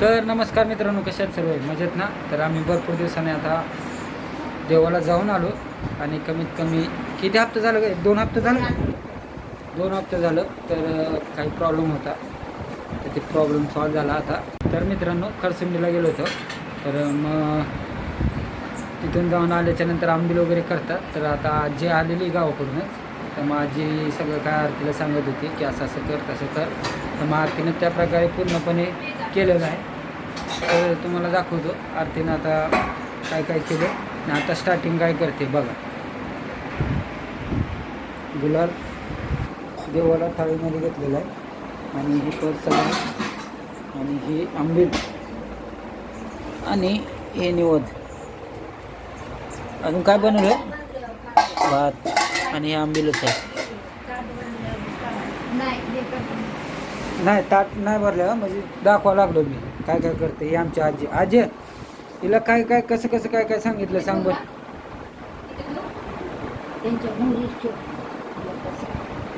तर नमस्कार मित्रांनो कशा आहेत सर्व मजेत ना? तर आम्ही भरपूर दिवसाने आता देवाला जाऊन आलो आणि कमीत कमी किती हप्ते झालं काय दोन हप्ते झालं? का? दोन हप्ते झालं तर काही प्रॉब्लेम होता. तर ते प्रॉब्लेम सॉल्व झाला आता. तर मित्रांनो खरसुंडीला गेलो होतो. तर मग तिथून जाऊन आल्याच्यानंतर आंबील वगैरे करतात. तर आता आजी आलेली गावाकडूनच. तर माझी सगळं काय आरतीला सांगत होती की असं असं कर तसं कर. तर मग आरतीनं त्या प्रकारे पूर्णपणे केलेलं आहे. तर तुम्हाला दाखवतो. आरतीनं आता काय काय केलं? आणि आता स्टार्टिंग काय करते बघा. गुलाल देवाला थाळीमध्ये घेतलेला आहे. आणि ही परत सगळं. आणि ही आंबील. आणि हे निवद अजून काय बनवलं भात. आणि हे आंबीलच आहे नाही ताट नाही भरलं म्हणजे दाखवा लागलो मी. काय काय करते ही आमची आजी. आजी तिला काय काय कसं कसं काय काय सांगितलं सांग बरं.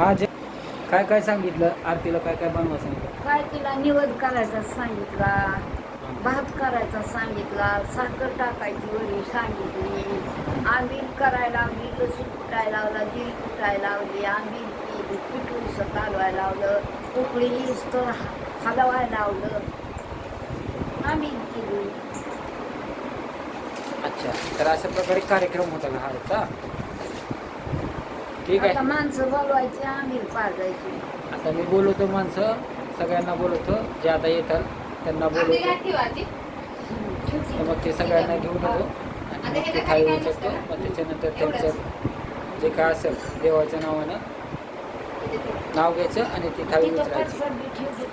आजी काय काय सांगितलं? आरतीला काय काय बनवा सांगितलं? काय तिला निवड करायचा सांगितला. भात करायचा सांगितला साखर टाकायची वरी सांगितली. आंबील करायला लावली लसूण कुटायला लावला जीर कुटायला लावली आंबील केली पिठूस कालवायला लावलं उकळी तर हलवायला लावलं. आंबील केली. अच्छा तर अशा प्रकारे कार्यक्रम होता का हारचा ठीक आहे. आता माणसं बोलवायची आंबील पाजायची. आता मी बोलवतो माणसं सगळ्यांना बोलवतो जे आता येतात. त्यांना बोलवतो. तर मग ते सगळ्यांना घेऊन येतो आणि मग ते थाळी उचलतो मग त्याच्यानंतर त्यांचं जे काय असेल देवाच्या नावानं नाव घ्यायचं आणि ती थाळी तिथं उचलायची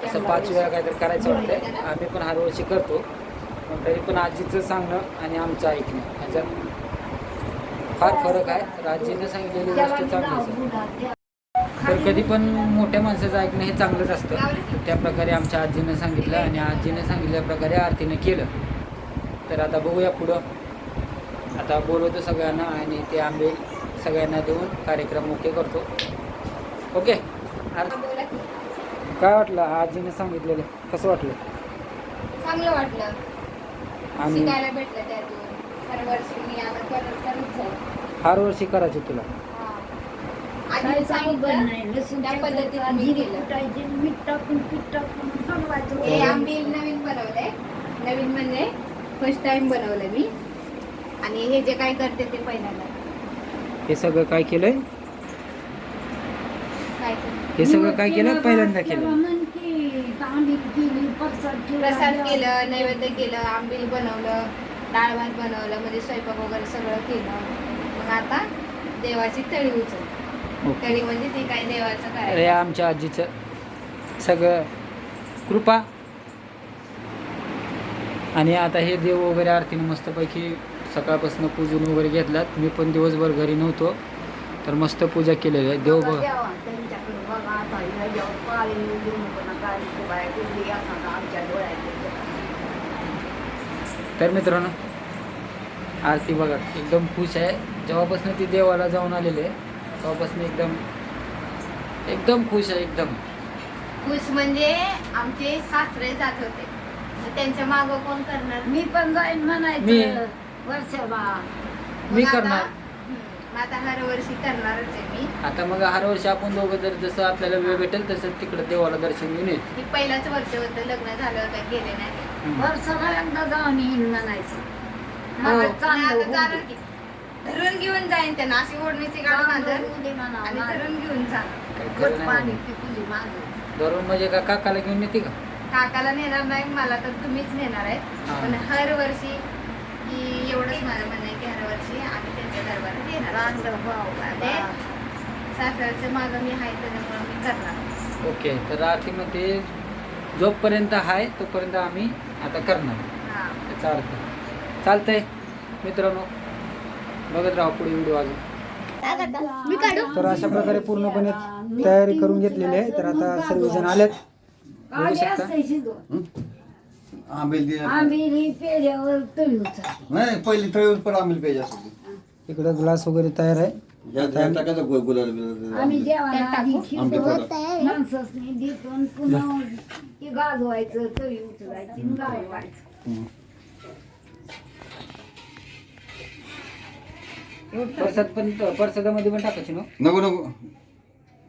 असं. पाच वेळा काहीतरी करायचं वाटतंय. आम्ही पण हर वर्षी करतो. पण तरी पण आजीचं सांगणं आणि आमचं ऐकणं. ह्याच्यात फार फरक आहे. तर आजीनं सांगितलेली गोष्ट चांगली नाव असेल बुडा द्या. तर कधी पण मोठ्या माणसाचं ऐकणं हे चांगलंच असतं. त्या प्रकारे आमच्या आजीनं सांगितलं आणि आजीनं सांगितल्या प्रकारे आरतीनं केलं. तर आता बघूया पुढं. आता बोलवतो सगळ्यांना आणि ते आंबे सगळ्यांना देऊन कार्यक्रम ओके करतो. ओके? आर- काय वाटलं? आजीनं सांगितलेलं. कसं वाटलं? चांगलं वाटलं. आणि शिकायला भेटलं त्यातून हर वर्षी मी आता करत करत जाईल हर वर्षी करायचं तुला? काय आधी सांगितलं नाही. लसूण त्या ठेवायचं, पद्धतीने मी जिरे केलं. कुटायचे, मीठ टाकून पीठ टाकून बनवायचं. हे आंबील नवीन बनवलंय नवीन म्हणजे फर्स्ट टाइम बनवलं मी. आणि हे जे काय करते ते पहिल्यांदा. हे सगळं काय केलंय? काय करते. हे सगळं काय केलं? पहिल्यांदा केलं. केलं म्हण की आंबील केली प्रसाद केलं नैवेद्य केलं आंबील बनवलं डाळ भात बनवलं म्हणजे स्वयंपाक वगैरे सगळं केलं. मग आता देवाची तळी उचल म्हणजे ती काय देवाचं अरे आमच्या आजीचं सगळं कृपा. आणि आता हे देव वगैरे आरतीनं मस्तपैकी सकाळपासून पूजून वगैरे घेतलात. मी पण दिवसभर घरी नव्हतो तर मस्त पूजा केलेली आहे. देव बघा. तर मित्रांनो आरती बघा एकदम खुश आहे. जेव्हापासून ती देवाला जाऊन आलेली आहे तेव्हापासून एकदम एकदम खुश आहे एकदम. खुश म्हणजे आमचे सासरे जात होते. त्यांच्या मागं कोण करणार? मी पण जाईन मी- म्हणायचं वर्षाला मी मग आता- करणार. हम्म, मग आता हर वर्षी करणारच आहे मी. आता मग हर वर्षी आपण दोघं जर जसं आपल्याला वेळ भेटेल तसं तिकडं देवाला दर्शन घेऊन येईल ही पहिलाच वर्ष होतं लग्न झालं होतं गेले नाही. वर्षाला एकदा जाऊन येईन म्हणायचं. हो. चांगलं आता होऊ जाणार दे. की. धरून घेऊन जाईन त्यांना अशी ओढणीची गाडी म्हणावं, आणि माझं. धरून घेऊन जा. काही खत खरं नाही पाणी बाबा. पिकुली माझं धरून म्हणजे का काकाला घेऊन येते का? काकाला नेणार नाही मला तर तुम्हीच नेणार आहे हा. पण हर वर्षी की एवढंच माझं म्हणणं आहे की हर वर्षी आम्ही त्यांच्या दरबारात येणार ते बाबा. सासऱ्याचं मागं मी आहे त्याच्यामुळे मी करणार. ओके तर आरतीमध्ये जोपर्यंत आहे तोपर्यंत आम्ही आता करणार. हा. त्याचा अर्थ. चालतंय. मित्रांनो बघत राहा पुढे व्हिडिओ अजून. तर अशा प्रकारे पूर्णपणे तयारी करून घेतलेली आहे. तर आता सर्वजण आलेत. बघू आली शकता. आंबेल ही नाही पहिली तळीवर पण आंबेल पाहिजे असते इकडं ग्लास वगैरे तयार आहे. टाकायचं परसाद पण परसादामध्ये पण टाकायची ना? नको नको.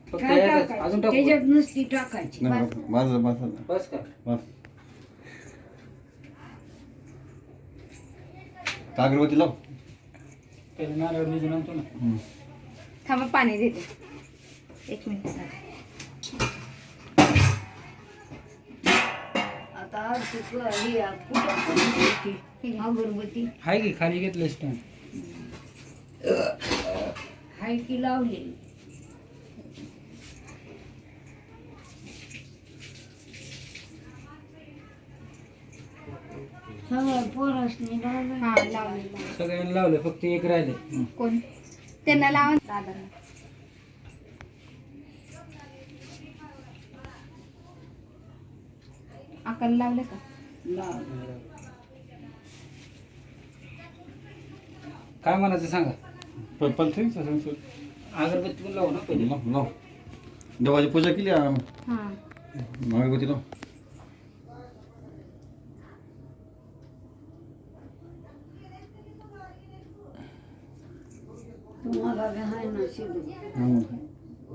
फक्त काय यातच. टाकायचं? अजून टाकू? त्याच्यात नुसती टाकायची नको बस. का बस का? अगरबत्ती लाव. पहिले नारळ भिजून आणतो ना. हं. थांबा पाणी देते. एक मिनिट आता हे कुठं? अगरबत्ती. हाय की खाली घेतलं स्टँड हाय की लावलेली सगळ्या पोरासनी लावलं. हा लावले सगळ्यांनी लावलं फक्त एक राहिले. कोण? त्यांना लावा. साधारण अकल लावले का? लावलं काय म्हणायचं सांगा? प- पण ठीक आहे, सांग, अगरबत्ती पण लावू ना. पहिले. लाव लाव. देवाची पूजा केली हा. अगरबत्ती लाव. तुम्हाला बी हाय ना शिदू हं.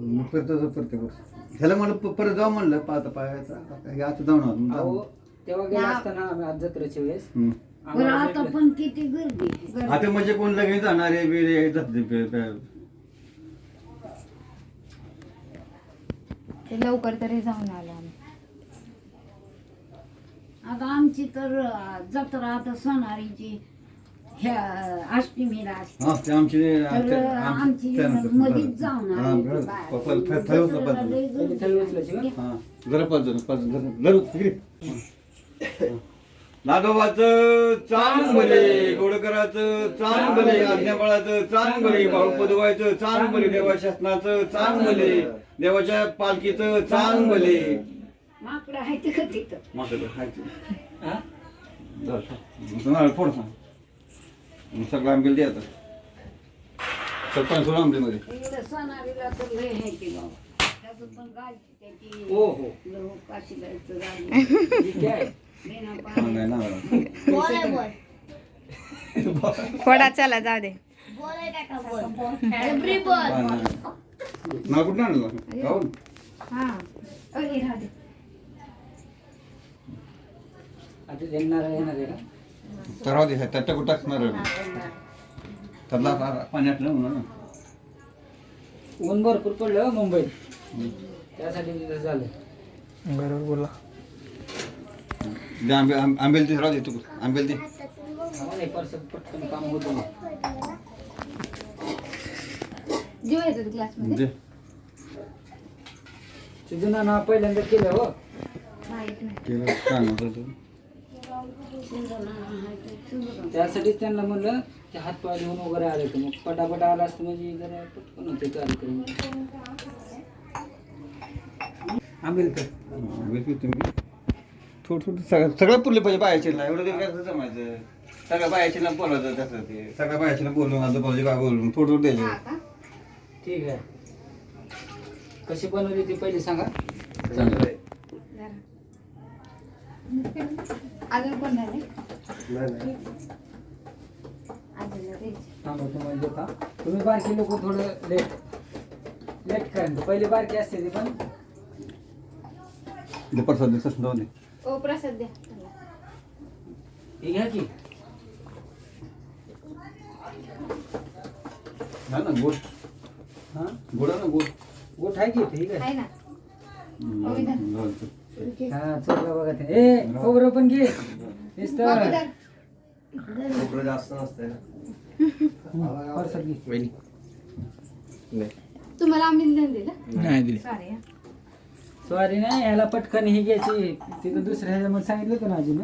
मी परत वर्षी ह्याला प- परत जाऊ म्हणलं पाहता पाहायचं आता जाऊन. तेव्हा गेला असताना आम्ही आज जत्रेच्या वेळेस. बरं आम्हाला आता. पण किती गर्दी आहे. आता म्हणजे कोण लगेच जाणारे बिरे पे- पे- ते लवकर तरी जाऊन आलो आम्ही आता आमची तर अं, जत्रा आता सोनारीची ह्या अष्टमीला असते हा ते आमची तर आमची मधीच जाऊन आली ती बाहेर. जत्रेला लय पहिले गर्दी थळी आहे. उचलायची का? हा जरा पाच जण पाच जण जरूर नागोबाचं चांगले गोडकराचं चांगले आज्ञाबाळाचं चांगले भाऊपदवायचं चांगले देवा शासनाचं चांगले देवाच्या पालखीचं चांगले माकडं आहे ते हा? फोड सांग. मग सगळं आंबेल द्या आता. सरपंच आंबेमध्ये इकडं सोनारीला तर लय आहे की बाबा त्याचं पण गायची त्याची हो हो. काशी गायचं फोडा चला जाऊ दे. कुठं आणलं? गाऊन हा. ओके राहू दे. आता देणार येणार आहे का? तर राहू दे त्या टाकू टाकणार त्यातला आता पाण्यात म्हणून ना. ऊन भरपूर पडलं हो मुंबईत. त्यासाठी झालं. दे आंबे आंब- आंबेल दे राहू दे तू. आंबेल दे. आम्हाला एक वर्ष पटकन काम होतं ना जीव येतो क्लासमध्ये? दे. सिद्धूना नाव पहिल्यांदा केलं हो. माहीत नाही. केलं काय नव्हतं तू. सुंदर आहे ते सुंदर. त्यासाठीच त्यांना म्हणलं ते हात पाय धुवून वगैरे आले तर मग पटापट आला असतं म्हणजे जरा पटकन होते कार्यक्रम. आंबेलकर आंबेल की तुम्ही. थोडं थोडं सगळं सगळं पुरले पाहिजे बायाचे ना एवढं ते कसं जमायचं? सगळ्या बायाचे ना बोलायचं तसं ते. सगळ्या बायाचे ना बोलून आजूबाजूचे काय बोलून थोडं थोडं द्यायचं. हा ठीक आहे. कशी बनवली ती पहिली सांगा? चांगलं आहे. जरा. अजून कोण झाले अजून द्यायचे. थांबा तुम्हाला देता. तुम्ही बारकी लोक थोडं लेट लेट करा पहिले बारकी असते ती पण. दे प्रसाद दे तसं जाऊ दे. ओ प्रसाद द्या. ही घ्या की. ना ना गोड हां गोड ना गोड. गोठ आहे की ठीक आहे ना. हा चला बघा ते. ए खोबरं पण घे. खोबरं जास्त नसतंय ना. परसाद घे. तुम्हाला आम्ही दिलं. नाही दिली. सॉरी सॉरी नाही याला पटकन ही घ्यायची. तिथं दुसऱ्या ह्याच्यामध्ये सांगितलं होतं ना अजून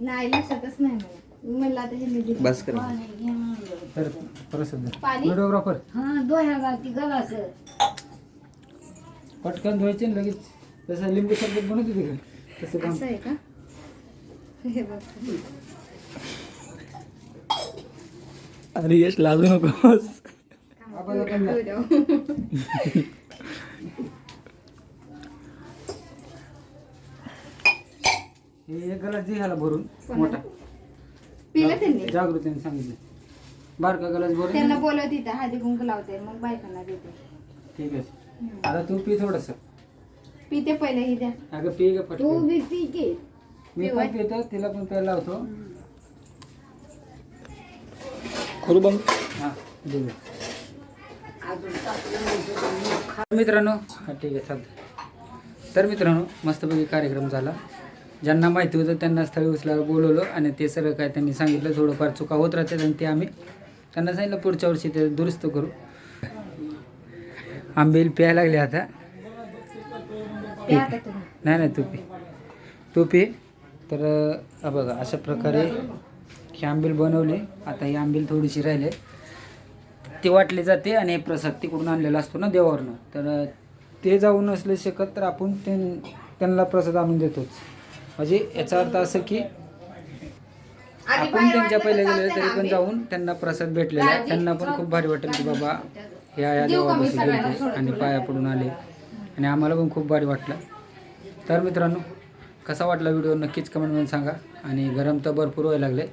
नाही लक्षातच नाही मला मी म्हणलं आता हे दिलं. पाणी घे म्हणलं. तर प्रसाद पाणी? व्हिडिओग्राफर हा दोह्या पटकन धुवायचे आणि लगेच तसं लिंबू सरबत बनवत होते का? तसं काम असं आहे का? हे बघ. अरे यश लाजू नकोस आपण ना. व्हिडिओ. हे एक गलास दे ह्याला भरून? मोठा. पिलं त्यांनी? जागृतीने सांगितलं. बारका गलास भरून त्यांना बोलत तिथं हळदी कुंकू लावते मग बायकांना देते. ठीक आहे. आता तू पी थोडस. पिते पहिले ही द्या. अगं पी ग तू पटकन बी पी की मी पण पितो तिला पण प्यायला लावतो. करू बंद. हा दे. मित्रांनो हा ठीक आहे चालतं तर मित्रांनो मस्तपैकी कार्यक्रम झाला. ज्यांना माहिती होतं त्यांना स्थळी उचलायला बोलवलं आणि ते सगळं काय त्यांनी सांगितलं. थोडंफार चुका होत राहतात आणि ते आम्ही त्यांना सांगितलं पुढच्या वर्षी ते दुरुस्त करू. आंबेल प्यायला लागले आता. नाही नाही तू पी तू पी तर बघा अशा प्रकारे ही आंबील बनवली. आता ही आंबील थोडीशी राहिले. ती वाटली जाते आणि हे प्रसाद तिकडून आणलेला असतो ना देवावरनं. तर ते जाऊ नसले शकत तर आपण ते त्यांना प्रसाद आणून देतोच. म्हणजे याचा अर्थ असं की आपण त्यांच्या पहिले गेले तरी पण. जाऊन त्यांना प्रसाद भेटलेला आहे. त्यांना पण खूप भारी वाटेल की बाबा ह्या या सगळ्यांना गेले आणि? पाया पडून आले. आणि आम्हाला पण खूप भारी वाटलं. तर मित्रांनो कसा वाटला व्हिडिओ नक्कीच कमेंटमध्ये सांगा. आणि गरम तर भरपूर व्हायला लागले.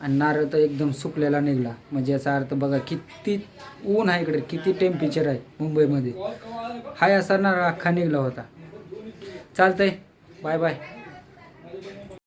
आणि नारळ तर एकदम सुकलेला निघला. म्हणजे याचा अर्थ बघा किती ऊन आहे इकडे किती टेम्परेचर आहे मुंबईमध्ये. हाय असा नारळ अख्खा निघला होता. चालतंय. Bye bye